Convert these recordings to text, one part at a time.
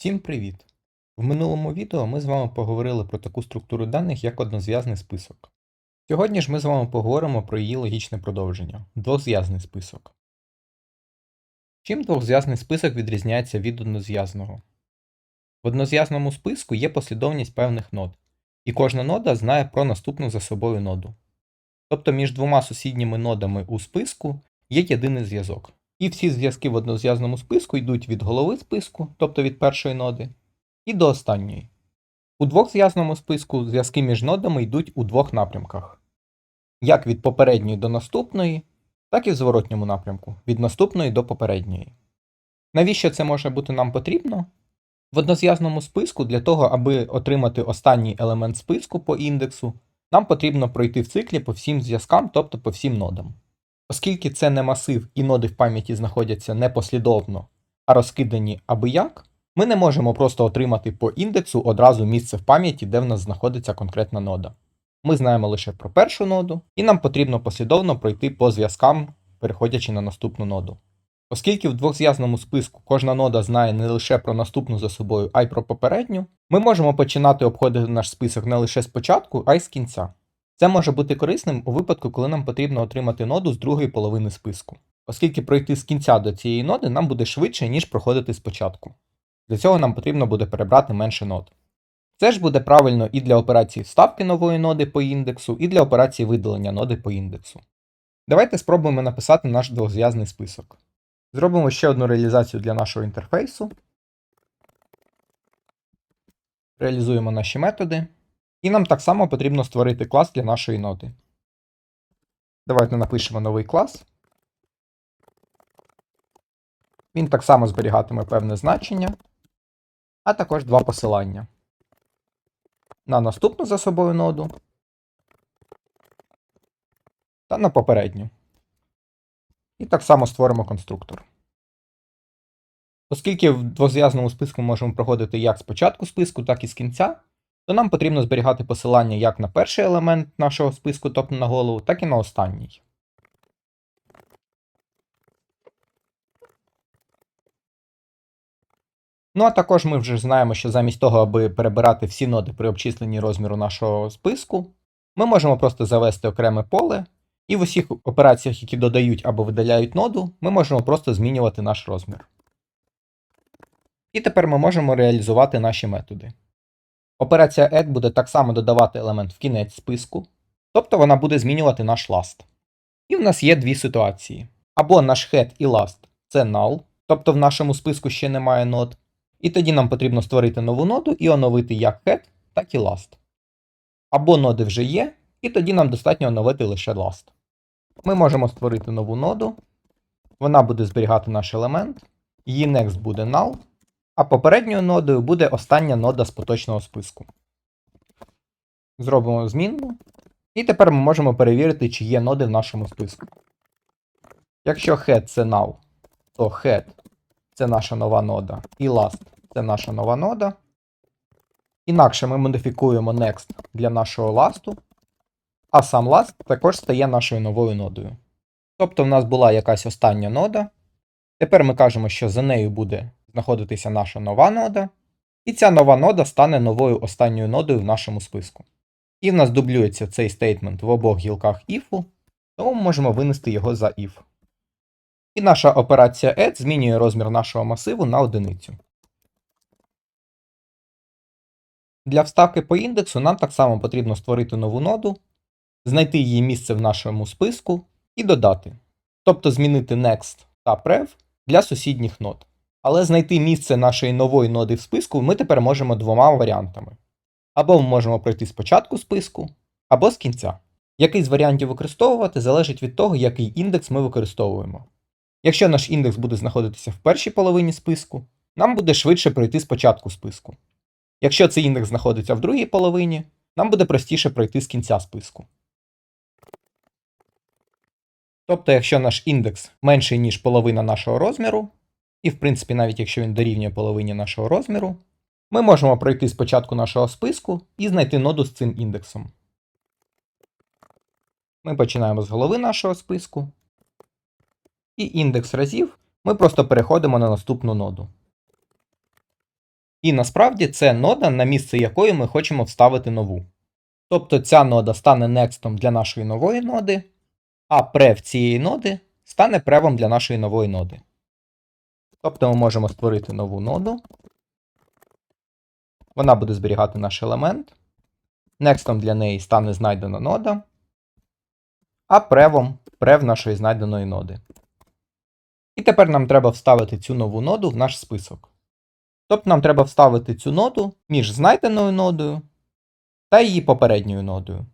Всім привіт! В минулому відео ми з вами поговорили про таку структуру даних, як однозв'язний список. Сьогодні ж ми з вами поговоримо про її логічне продовження двозв'язний список. Чим двозв'язний список відрізняється від однозв'язного? В однозв'язному списку є послідовність певних нод, і кожна нода знає про наступну за собою ноду. Тобто між двома сусідніми нодами у списку є єдиний зв'язок. І всі зв'язки в однозв'язному списку йдуть від голови списку, тобто від першої ноди, і до останньої. У двохзв'язному списку зв'язки між нодами йдуть у двох напрямках: як від попередньої до наступної, так і в зворотньому напрямку від наступної до попередньої. Навіщо це може бути нам потрібно? В однозв'язному списку для того, аби отримати останній елемент списку по індексу, нам потрібно пройти в циклі по всім зв'язкам, тобто по всім нодам. Оскільки це не масив і ноди в пам'яті знаходяться не послідовно, а розкидані аби як, ми не можемо просто отримати по індексу одразу місце в пам'яті, де в нас знаходиться конкретна нода. Ми знаємо лише про першу ноду, і нам потрібно послідовно пройти по зв'язкам, переходячи на наступну ноду. Оскільки в двохзв'язному списку кожна нода знає не лише про наступну за собою, а й про попередню, ми можемо починати обходити наш список не лише з початку, а й з кінця. Це може бути корисним у випадку, коли нам потрібно отримати ноду з другої половини списку, оскільки пройти з кінця до цієї ноди нам буде швидше, ніж проходити спочатку. Для цього нам потрібно буде перебрати менше нод. Це ж буде правильно і для операції вставки нової ноди по індексу, і для операції видалення ноди по індексу. Давайте спробуємо написати наш двозв'язний список. Зробимо ще одну реалізацію для нашого інтерфейсу. Реалізуємо наші методи. І нам так само потрібно створити клас для нашої ноди. Давайте напишемо новий клас. Він так само зберігатиме певне значення, а також два посилання. На наступну за собою ноду та на попередню. І так само створимо конструктор. Оскільки в двозв'язному списку можемо проходити як з початку списку, так і з кінця, то нам потрібно зберігати посилання як на перший елемент нашого списку, тобто на голову, так і на останній. Ну а також ми вже знаємо, що замість того, аби перебирати всі ноди при обчисленні розміру нашого списку, ми можемо просто завести окреме поле, і в усіх операціях, які додають або видаляють ноду, ми можемо просто змінювати наш розмір. І тепер ми можемо реалізувати наші методи. Операція add буде так само додавати елемент в кінець списку, тобто вона буде змінювати наш last. І в нас є дві ситуації. Або наш head і last це null, тобто в нашому списку ще немає нод. І тоді нам потрібно створити нову ноду і оновити як head, так і last. Або ноди вже є, і тоді нам достатньо оновити лише last. Ми можемо створити нову ноду, вона буде зберігати наш елемент, її next буде null, а попередньою нодою буде остання нода з поточного списку. Зробимо змінну. І тепер ми можемо перевірити, чи є ноди в нашому списку. Якщо head це null, то head це наша нова нода, і last це наша нова нода. Інакше ми модифікуємо next для нашого last, а сам last також стає нашою новою нодою. Тобто в нас була якась остання нода. Тепер ми кажемо, що за нею буде знаходитися наша нова нода, і ця нова нода стане новою останньою нодою в нашому списку. І в нас дублюється цей стейтмент в обох гілках if, тому ми можемо винести його за if. І наша операція add змінює розмір нашого масиву на одиницю. Для вставки по індексу нам так само потрібно створити нову ноду, знайти її місце в нашому списку і додати. Тобто змінити next та prev для сусідніх нод. Але знайти місце нашої нової ноди в списку ми тепер можемо двома варіантами. Або ми можемо пройти з початку списку, або з кінця. Який з варіантів використовувати залежить від того, який індекс ми використовуємо. Якщо наш індекс буде знаходитися в першій половині списку, нам буде швидше пройти з початку списку. Якщо цей індекс знаходиться в другій половині, нам буде простіше пройти з кінця списку. Тобто, якщо наш індекс менший, ніж половина нашого розміру, і, в принципі, навіть якщо він дорівнює половині нашого розміру, ми можемо пройти спочатку нашого списку і знайти ноду з цим індексом. Ми починаємо з голови нашого списку. І індекс разів ми просто переходимо на наступну ноду. І насправді це нода, на місце якої ми хочемо вставити нову. Тобто ця нода стане next для нашої нової ноди, а прев цієї ноди стане превом для нашої нової ноди. Тобто ми можемо створити нову ноду. Вона буде зберігати наш елемент. Next для неї стане знайдена нода, а превом прев нашої знайденої ноди. І тепер нам треба вставити цю нову ноду в наш список. Тобто нам треба вставити цю ноду між знайденою нодою та її попередньою нодою.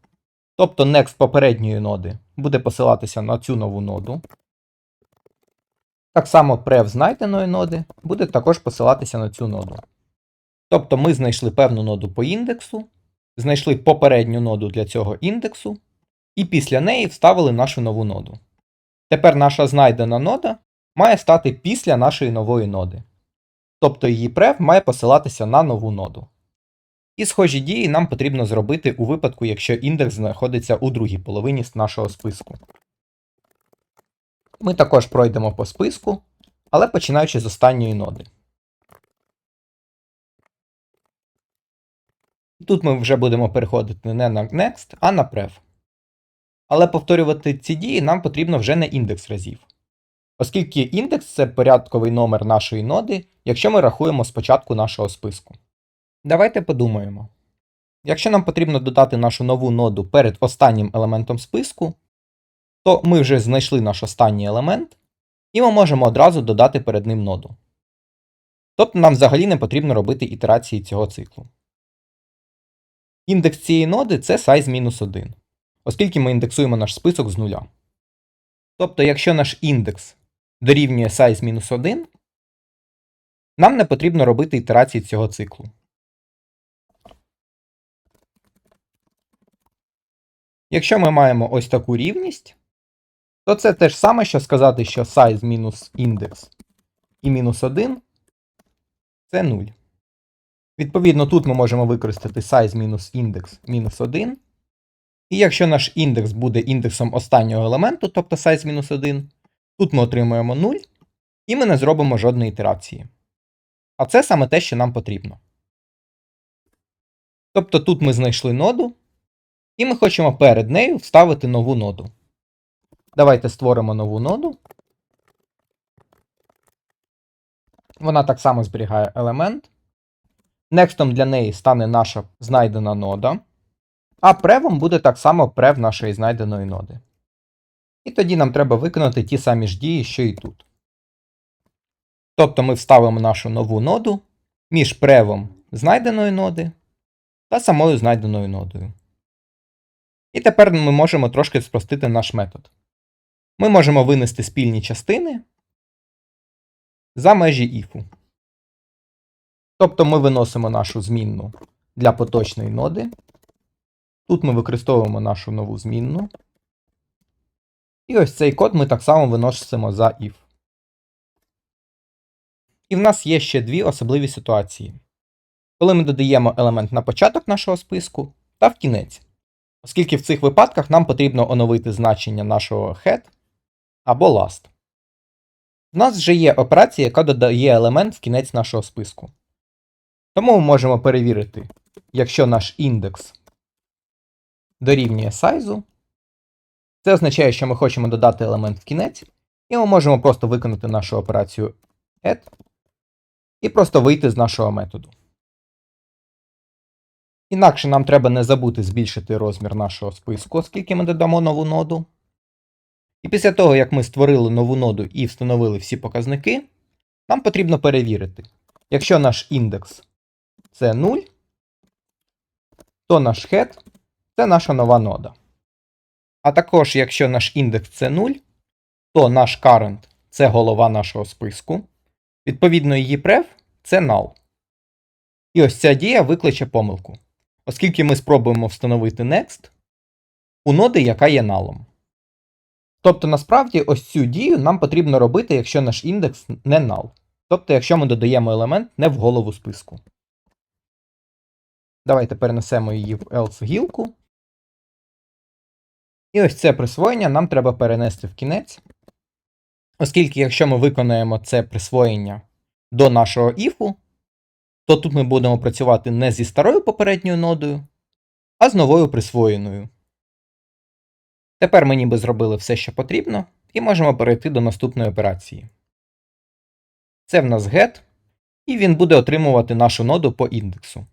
Тобто next попередньої ноди буде посилатися на цю нову ноду. Так само prev знайденої ноди буде також посилатися на цю ноду. Тобто ми знайшли певну ноду по індексу, знайшли попередню ноду для цього індексу, і після неї вставили нашу нову ноду. Тепер наша знайдена нода має стати після нашої нової ноди. Тобто її прев має посилатися на нову ноду. І схожі дії нам потрібно зробити у випадку, якщо індекс знаходиться у другій половині нашого списку. Ми також пройдемо по списку, але починаючи з останньої ноди. Тут ми вже будемо переходити не на next, а на prev. Але повторювати ці дії нам потрібно вже не індекс разів. Оскільки індекс це порядковий номер нашої ноди, якщо ми рахуємо спочатку нашого списку. Давайте подумаємо. Якщо нам потрібно додати нашу нову ноду перед останнім елементом списку, то ми вже знайшли наш останній елемент, і ми можемо одразу додати перед ним ноду. Тобто нам взагалі не потрібно робити ітерації цього циклу. Індекс цієї ноди це size-1, оскільки ми індексуємо наш список з нуля. Тобто, якщо наш індекс дорівнює size-1, нам не потрібно робити ітерації цього циклу. Якщо ми маємо ось таку рівність, то це те ж саме, що сказати, що size мінус індекс і мінус 1 це 0. Відповідно, тут ми можемо використати size мінус індекс мінус 1. І якщо наш індекс буде індексом останнього елементу, тобто size мінус 1, тут ми отримуємо 0, і ми не зробимо жодної ітерації. А це саме те, що нам потрібно. Тобто тут ми знайшли ноду, і ми хочемо перед нею вставити нову ноду. Давайте створимо нову ноду. Вона так само зберігає елемент. Некстом для неї стане наша знайдена нода. А превом буде так само прев нашої знайденої ноди. І тоді нам треба виконати ті самі ж дії, що і тут. Тобто ми вставимо нашу нову ноду між превом знайденої ноди та самою знайденою нодою. І тепер ми можемо трошки спростити наш метод. Ми можемо винести спільні частини за межі іфу. Тобто ми виносимо нашу змінну для поточної ноди. Тут ми використовуємо нашу нову змінну. І ось цей код ми так само виносимо за if. І в нас є ще дві особливі ситуації. Коли ми додаємо елемент на початок нашого списку та в кінець. Оскільки в цих випадках нам потрібно оновити значення нашого head або last. У нас вже є операція, яка додає елемент в кінець нашого списку. Тому ми можемо перевірити, якщо наш індекс дорівнює сайзу, це означає, що ми хочемо додати елемент в кінець, і ми можемо просто виконати нашу операцію add і просто вийти з нашого методу. Інакше нам треба не забути збільшити розмір нашого списку, оскільки ми додамо нову ноду. І після того, як ми створили нову ноду і встановили всі показники, нам потрібно перевірити, якщо наш індекс це 0, то наш head це наша нова нода. А також, якщо наш індекс це 0, то наш current це голова нашого списку. Відповідно, її pref це null. І ось ця дія викличе помилку оскільки ми спробуємо встановити next у ноди, яка є налом. Тобто, насправді, ось цю дію нам потрібно робити, якщо наш індекс не null. Тобто, якщо ми додаємо елемент не в голову списку. Давайте перенесемо її в else гілку. І ось це присвоєння нам треба перенести в кінець. Оскільки, якщо ми виконаємо це присвоєння до нашого іфу, то тут ми будемо працювати не зі старою попередньою нодою, а з новою присвоєною. Тепер ми ніби зробили все, що потрібно, і можемо перейти до наступної операції. Це в нас get, і він буде отримувати нашу ноду по індексу.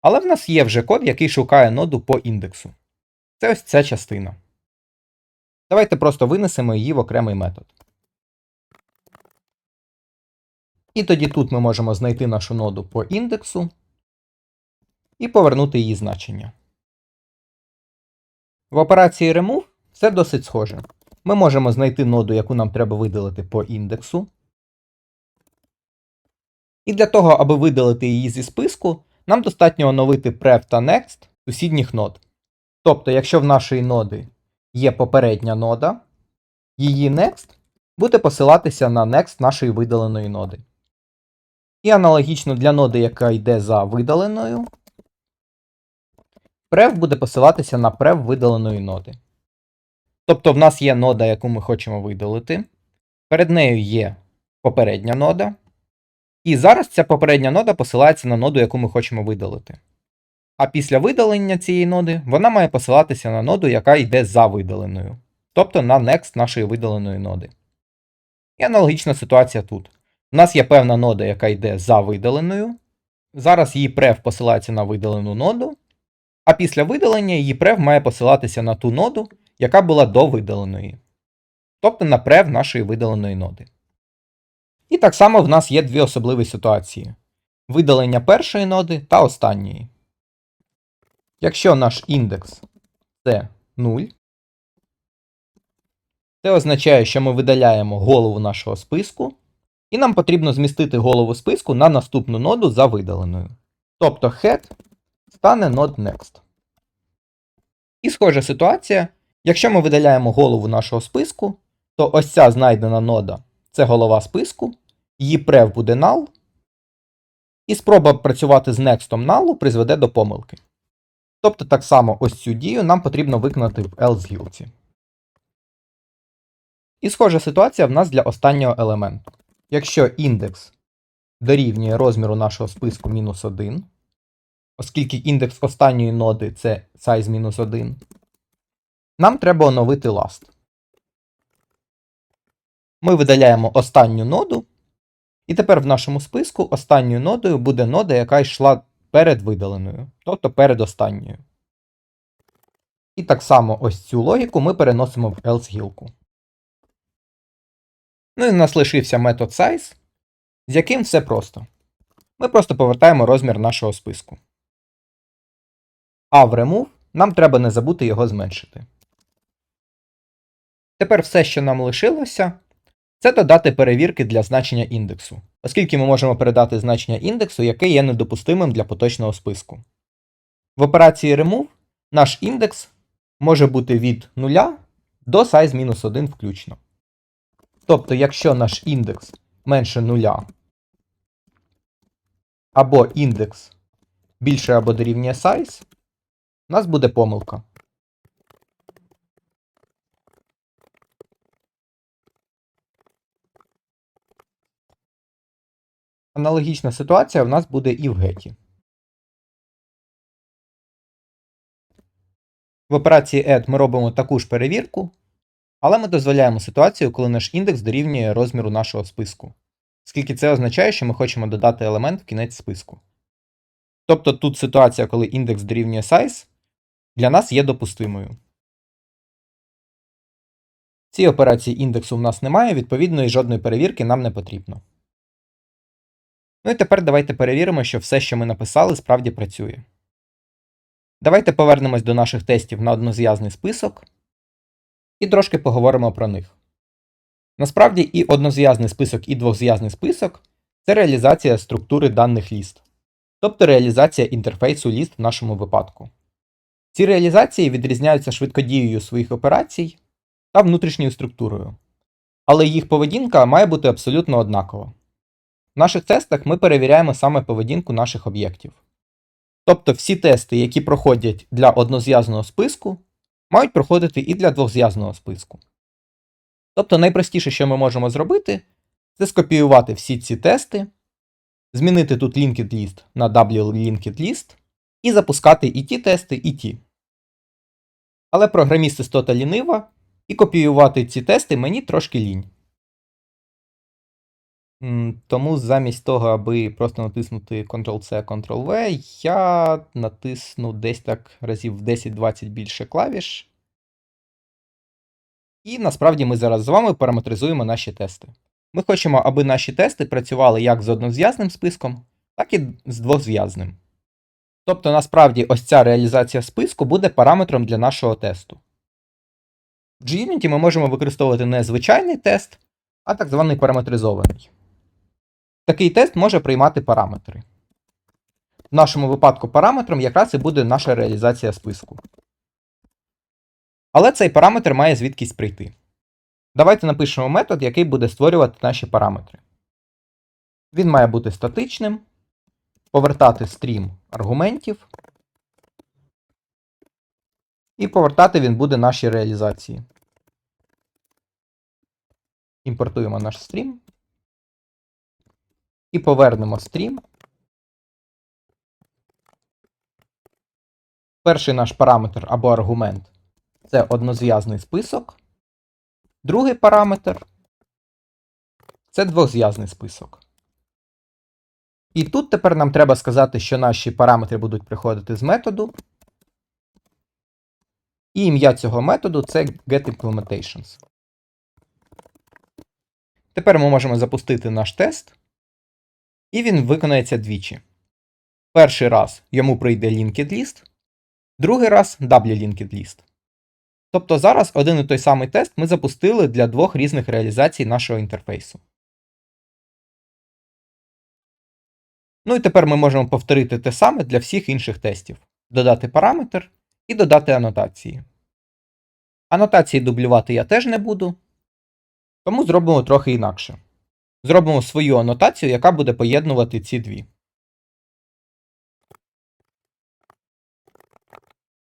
Але в нас є вже код, який шукає ноду по індексу. Це ось ця частина. Давайте просто винесемо її в окремий метод. І тоді тут ми можемо знайти нашу ноду по індексу і повернути її значення. В операції remove все досить схоже. Ми можемо знайти ноду, яку нам треба видалити по індексу. І для того, аби видалити її зі списку, нам достатньо оновити prev та next сусідніх нод. Тобто, якщо в нашої ноди є попередня нода, її next буде посилатися на next нашої видаленої ноди. І аналогічно для ноди, яка йде за видаленою, prev буде посилатися на prev видаленої ноди. Тобто в нас є нода, яку ми хочемо видалити. Перед нею є попередня нода. І зараз ця попередня нода посилається на ноду, яку ми хочемо видалити. А після видалення цієї ноди вона має посилатися на ноду, яка йде за видаленою, тобто на next нашої видаленої ноди. І аналогічна ситуація тут. У нас є певна нода, яка йде за видаленою. Зараз її прев посилається на видалену ноду, а після видалення її прев має посилатися на ту ноду, яка була до видаленої, тобто на прев нашої видаленої ноди. І так само в нас є дві особливі ситуації: видалення першої ноди та останньої. Якщо наш індекс це 0, це означає, що ми видаляємо голову нашого списку, і нам потрібно змістити голову списку на наступну ноду за видаленою. Тобто head стане node next. І схожа ситуація, якщо ми видаляємо голову нашого списку, то ось ця знайдена нода це голова списку, її прев буде null, і спроба працювати з next null призведе до помилки. Тобто так само ось цю дію нам потрібно виконати в else гілці. І схожа ситуація в нас для останнього елементу. Якщо індекс дорівнює розміру нашого списку мінус 1, оскільки індекс останньої ноди це size-1, нам треба оновити last. Ми видаляємо останню ноду, і тепер в нашому списку останньою нодою буде нода, яка йшла перед видаленою, тобто перед останньою. І так само ось цю логіку ми переносимо в else гілку. Ну і в нас лишився метод size, з яким все просто. Ми просто повертаємо розмір нашого списку. А в remove нам треба не забути його зменшити. Тепер все, що нам лишилося, це додати перевірки для значення індексу, оскільки ми можемо передати значення індексу, яке є недопустимим для поточного списку. В операції remove наш індекс може бути від 0 до size-1 включно. Тобто, якщо наш індекс менше 0, або індекс більше або дорівнює size, у нас буде помилка. Аналогічна ситуація в нас буде і в геті. В операції add ми робимо таку ж перевірку, але ми дозволяємо ситуацію, коли наш індекс дорівнює розміру нашого списку, оскільки це означає, що ми хочемо додати елемент в кінець списку. Тобто тут ситуація, коли індекс дорівнює size, для нас є допустимою. В цій операції індексу в нас немає, відповідно, і жодної перевірки нам не потрібно. Ну і тепер давайте перевіримо, що все, що ми написали, справді працює. Давайте повернемось до наших тестів на однозв'язний список і трошки поговоримо про них. Насправді, і однозв'язний список, і двохзв'язний список це реалізація структури даних ліст, тобто реалізація інтерфейсу ліст в нашому випадку. Ці реалізації відрізняються швидкодією своїх операцій та внутрішньою структурою, але їх поведінка має бути абсолютно однакова. В наших тестах ми перевіряємо саме поведінку наших об'єктів. Тобто всі тести, які проходять для однозв'язаного списку, мають проходити і для двохзв'язаного списку. Тобто найпростіше, що ми можемо зробити, це скопіювати всі ці тести змінити тут linked list на W linked list і запускати і ті тести, і ті. Але програміст істота лінива, і копіювати ці тести мені трошки лінь. Тому замість того, аби просто натиснути Ctrl-C, Ctrl-V, я натисну десь так разів 10-20 більше клавіш. І насправді ми зараз з вами параметризуємо наші тести. Ми хочемо, аби наші тести працювали як з однозв'язним списком, так і з двозв'язним. Тобто, насправді, ось ця реалізація списку буде параметром для нашого тесту. В JUnity ми можемо використовувати не звичайний тест, а так званий параметризований. Такий тест може приймати параметри. В нашому випадку параметром якраз і буде наша реалізація списку. Але цей параметр має звідкись прийти. Давайте напишемо метод, який буде створювати наші параметри. Він має бути статичним, повертати стрім аргументів. І повертати він буде наші реалізації. Імпортуємо наш стрім. І повернемо стрім. Перший наш параметр або аргумент це однозв'язний список. Другий параметр це двозв'язний список. І тут тепер нам треба сказати, що наші параметри будуть приходити з методу. І ім'я цього методу це getImplementations. Тепер ми можемо запустити наш тест, і він виконається двічі. Перший раз йому прийде linked list, другий раз W linked list. Тобто зараз один і той самий тест ми запустили для двох різних реалізацій нашого інтерфейсу. Ну і тепер ми можемо повторити те саме для всіх інших тестів: додати параметр і додати анотації. Анотації дублювати я теж не буду, тому зробимо трохи інакше. Зробимо свою анотацію, яка буде поєднувати ці дві.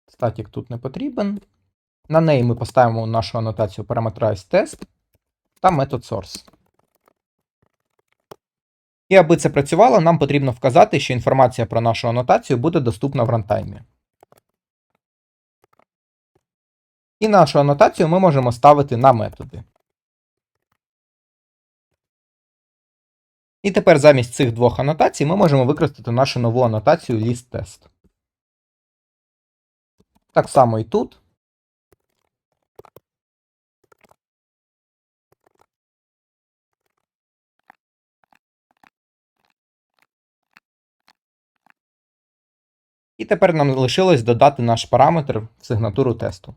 Статік тут не потрібен. На неї ми поставимо нашу анотацію parameterize та метод source. І аби це працювало, нам потрібно вказати, що інформація про нашу анотацію буде доступна в рантаймі. І нашу анотацію ми можемо ставити на методи. І тепер замість цих двох анотацій ми можемо використати нашу нову анотацію list_test. Так само і тут. І тепер нам лишилось додати наш параметр в сигнатуру тесту.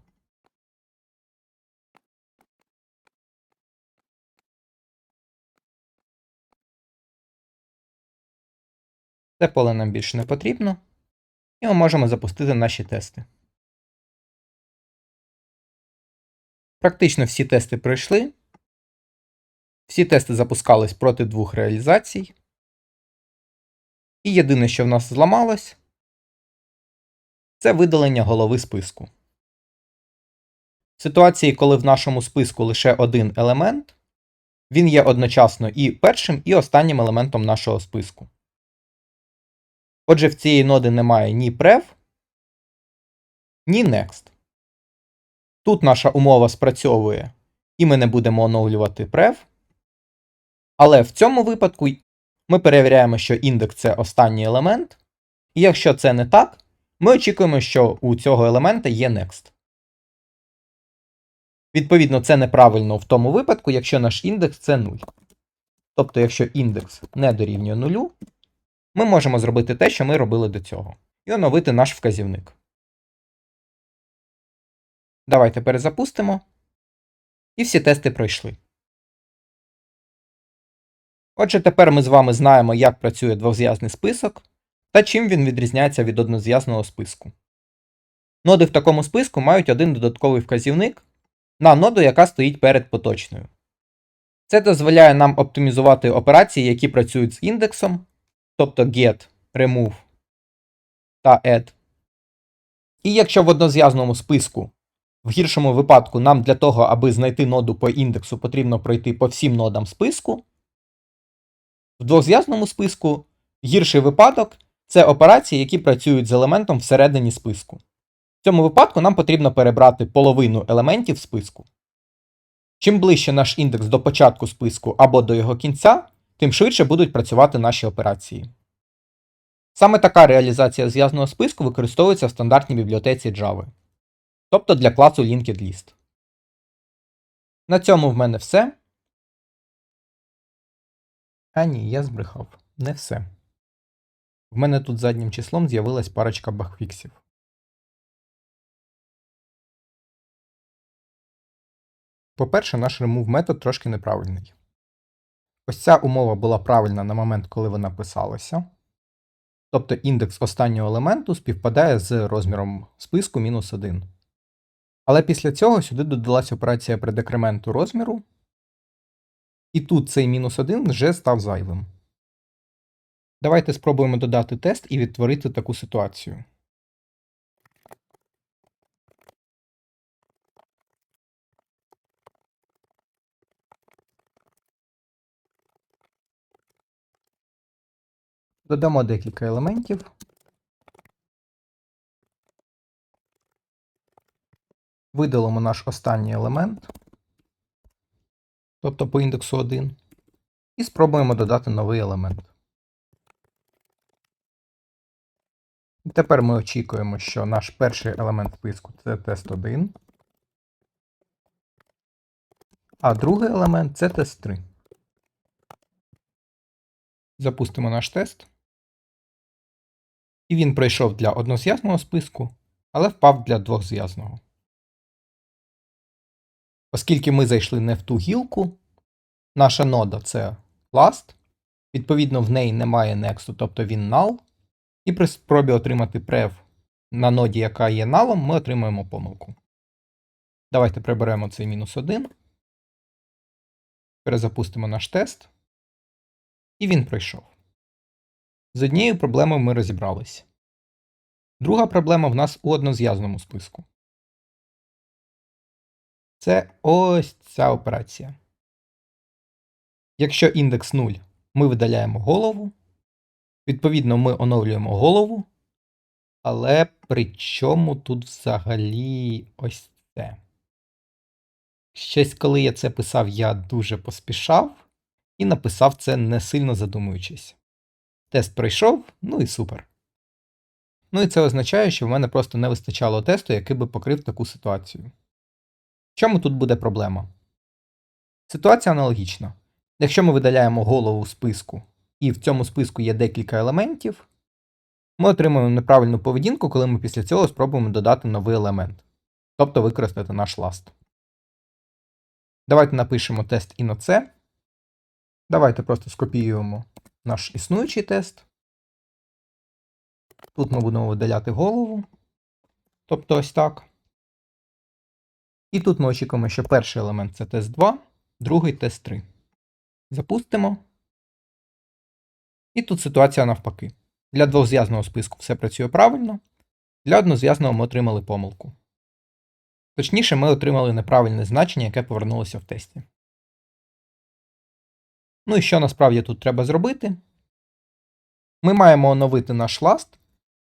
Це поле нам більше не потрібно. І ми можемо запустити наші тести. Практично всі тести пройшли. Всі тести запускались проти двох реалізацій. І єдине, що в нас зламалось, це видалення голови списку. В ситуації, коли в нашому списку лише один елемент, він є одночасно і першим, і останнім елементом нашого списку. Отже, в цієї ноди немає ні prev, ні next. Тут наша умова спрацьовує, і ми не будемо оновлювати prev. Але в цьому випадку ми перевіряємо, що індекс це останній елемент. І якщо це не так, ми очікуємо, що у цього елемента є next. Відповідно, це неправильно в тому випадку, якщо наш індекс це 0. Тобто, якщо індекс не дорівнює 0, ми можемо зробити те, що ми робили до цього, і оновити наш вказівник. Давайте перезапустимо. І всі тести пройшли. Отже, тепер ми з вами знаємо, як працює двозв'язний список та чим він відрізняється від однозв'язного списку. Ноди в такому списку мають один додатковий вказівник на ноду, яка стоїть перед поточною. Це дозволяє нам оптимізувати операції, які працюють з індексом, тобто get, remove та add. І якщо в однозв'язному списку, в гіршому випадку, нам для того, аби знайти ноду по індексу, потрібно пройти по всім нодам списку, в двозв'язному списку Гірший випадок це операції, які працюють з елементом всередині списку. В цьому випадку нам потрібно перебрати половину елементів списку. Чим ближче наш індекс до початку списку або до його кінця, тим швидше будуть працювати наші операції. Саме така реалізація зв'язаного списку використовується в стандартній бібліотеці Java, тобто для класу Linked List. На цьому в мене все. А ні, я збрехав. Не все. В мене тут заднім числом з'явилась парочка багфіксів. По-перше, наш remove метод трошки неправильний. Ось ця умова була правильна на момент, коли вона писалася. Тобто індекс останнього елементу співпадає з розміром списку мінус 1. Але після цього сюди додалась операція предекременту розміру. І тут цей мінус 1 вже став зайвим. Давайте спробуємо додати тест і відтворити таку ситуацію. Додамо декілька елементів. Видалимо наш останній елемент, тобто по індексу 1, і спробуємо додати новий елемент. Тепер ми очікуємо, що наш перший елемент списку це тест 1, а другий елемент це тест 3. Запустимо наш тест. І він пройшов для однозв'язного списку, але впав для двохзв'язного. Оскільки ми зайшли не в ту гілку, наша нода це last, відповідно, в неї немає next, тобто він null, і при спробі отримати prev на ноді, яка є null, ми отримаємо помилку. Давайте приберемо цей мінус 1, перезапустимо наш тест, і він пройшов. З однією проблемою ми розібрались. Друга проблема в нас у однозв'язному списку. Це ось ця операція. Якщо індекс 0, ми видаляємо голову. Відповідно, ми оновлюємо голову. Але при чому тут взагалі ось це? Щось, коли я це писав, я дуже поспішав і написав це не сильно задумуючись. Тест пройшов, ну і супер. Ну і це означає, що в мене просто не вистачало тесту, який би покрив таку ситуацію. В чому тут буде проблема? Ситуація аналогічна. Якщо ми видаляємо голову в списку, і в цьому списку є декілька елементів, ми отримуємо неправильну поведінку, коли ми після цього спробуємо додати новий елемент, тобто використати наш last. Давайте напишемо тест і на це. Давайте просто скопіюємо наш існуючий тест. Тут ми будемо видаляти голову. Тобто ось так. І тут ми очікуємо, що перший елемент це тест 2, другий тест 3. Запустимо. І тут ситуація навпаки. Для двозв'язного списку все працює правильно. Для однозв'язного ми отримали помилку. Точніше, ми отримали неправильне значення, яке повернулося в тесті. Ну і що насправді тут треба зробити? Ми маємо оновити наш ласт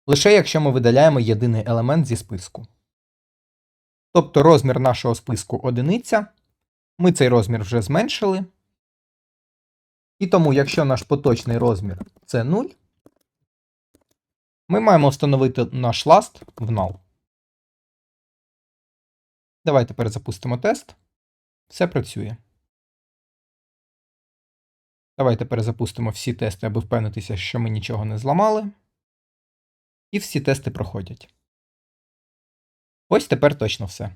лише якщо ми видаляємо єдиний елемент зі списку. Тобто розмір нашого списку одиниця. Ми цей розмір вже зменшили. І тому, якщо наш поточний розмір це 0, ми маємо встановити наш last в null. Давайте перезапустимо тест. Все працює. Давайте перезапустимо всі тести, аби впевнитися, що ми нічого не зламали. І всі тести проходять. Ось тепер точно все.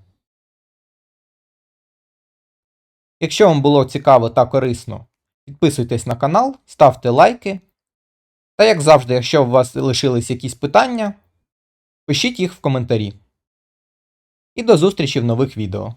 Якщо вам було цікаво та корисно, підписуйтесь на канал, ставте лайки. Та, як завжди, якщо у вас лишились якісь питання, пишіть їх в коментарі. І до зустрічі в нових відео.